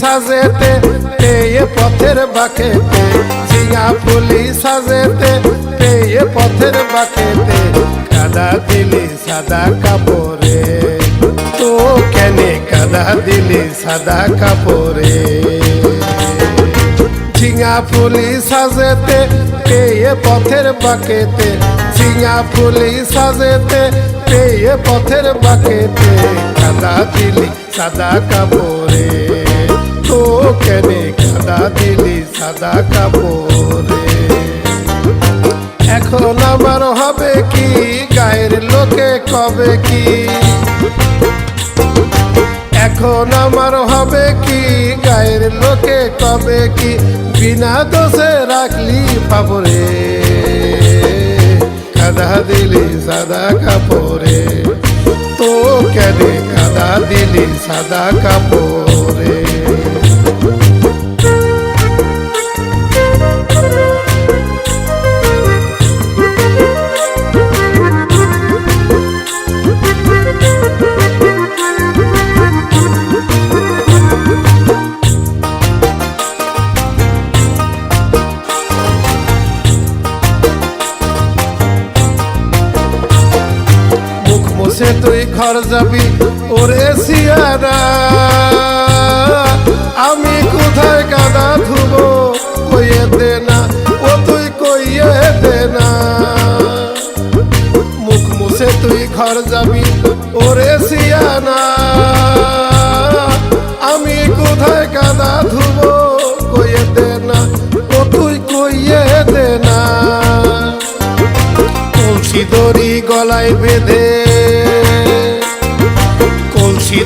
সাজেতে, পেয়ে পথের বাকেতে। ঝিঙা ফুলি সাজেতে, পেয়ে পথের বাকেতে। কাদা দিলি সাদা কাপড়ে। তো কেনে কাদা দিলি সাদা কাপড়ে? ঝিঙা ফুলি সাজেতে, পেয়ে পথের বাকেতে। ঝিঙা ফুলি সাজেতে, পেয়ে পথের বাকেতে। কাদা দিলি, সাদা কাপড়ে। তো কেনে কাদা দিলি, সাদা কাপড়ে। এখন আমার হবে কি, গায়ের লোকে কবে কি? এখন আমার হবে কি, গায়ের লোকে কবে কি? বিনা দোষে রাখলি পাপরে কাদা দিলি, সাদা কাপড়ে। তো কেনে কাদা দিলি সাদা কাপড়ে। মুছে তুই ঘর যাবি ওরে সিয়ারা আমি কোথায় কাদা ধুবো, কইয়ে দে না, ও তুই কইয়ে দে না। মুখ মুছে তুই ঘর যাবি ওরে সিয়ানা। আমি কোথায় কাদা ধুবো, কইয়ে দে না, ও তুই কইয়ে দে না। কলসি দড়ি গলায় বেঁধে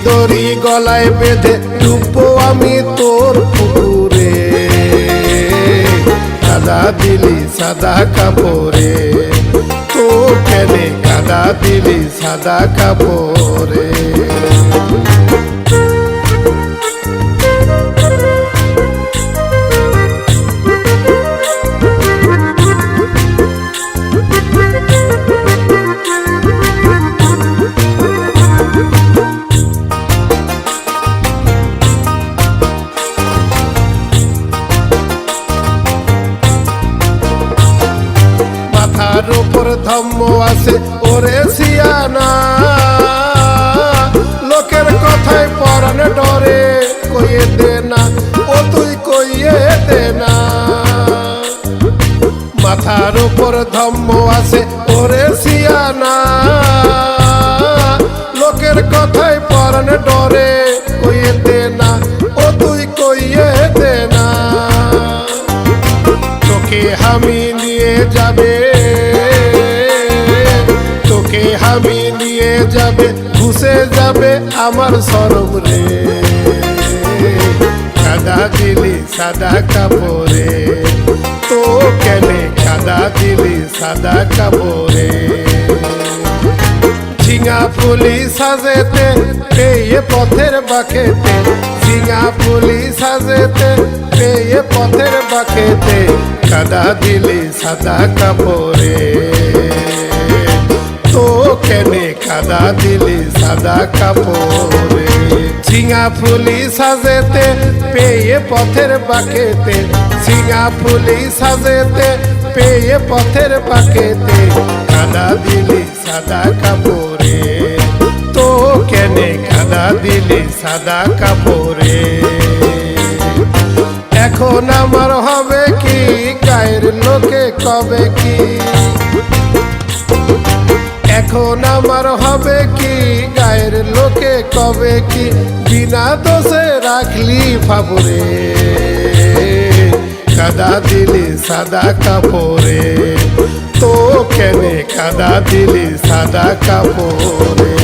দড়ি গলায় বেঁধে ডুববো আমি তোর পুকুরে। কাদা দিলি, সাদা কাপড়ে। তো কেনে কাদা দিলি, সাদা কাপড়ে। উপর ধম্ম আছে, ওরে সিয়ানা। লোকের কথায় পরান ডরে, কইয়ে দে না, ও তুই কইয়ে দে না। মাথার উপর ধম্ম আছে, ওরে সিয়ানা। লোকের কথায় পরান ডরে, কইয়ে দে না, ও তুই কইয়ে দে না। তোকে আমি নিয়ে যাবে আমি নিয়ে যাবে, ঘুষে যাবে আমার সরম রে। কাদা দিলি, সাদা কাপড়ে। তো কেনে কাদা দিলি, সাদা কাপড়ে। ঝিঙা ফুলি সাজেতে, পেয়ে পথের বাকেতে। ঝিঙা ফুলি সাজেতে, পেয়ে পথের বাকেতে। কাদা দিলি, সাদা কাপড়ে। তো কেনে কাদা দিলি সাদা কাপড়ে। ঝিঙা ফুলি সাজেতে, পেয়ে পথের বাকেতে। ঝিঙা ফুলি সাজেতে, পেয়ে পথের বাকেতে। কাদা দিলি সাদা কাপড়ে। তো কেনে কাদা দিলি সাদা কাপড়ে। এখন আমার হবে কি? গায়ের লোকে কবে কি? এখন আমার হবে কি? গায়ের লোকে কবে কি? বিনা দোষে রাখলি ফাবরে। কাদা দিলি সাদা কাপড়ে। তো কেনে কাদা দিলি সাদা কাপড়ে।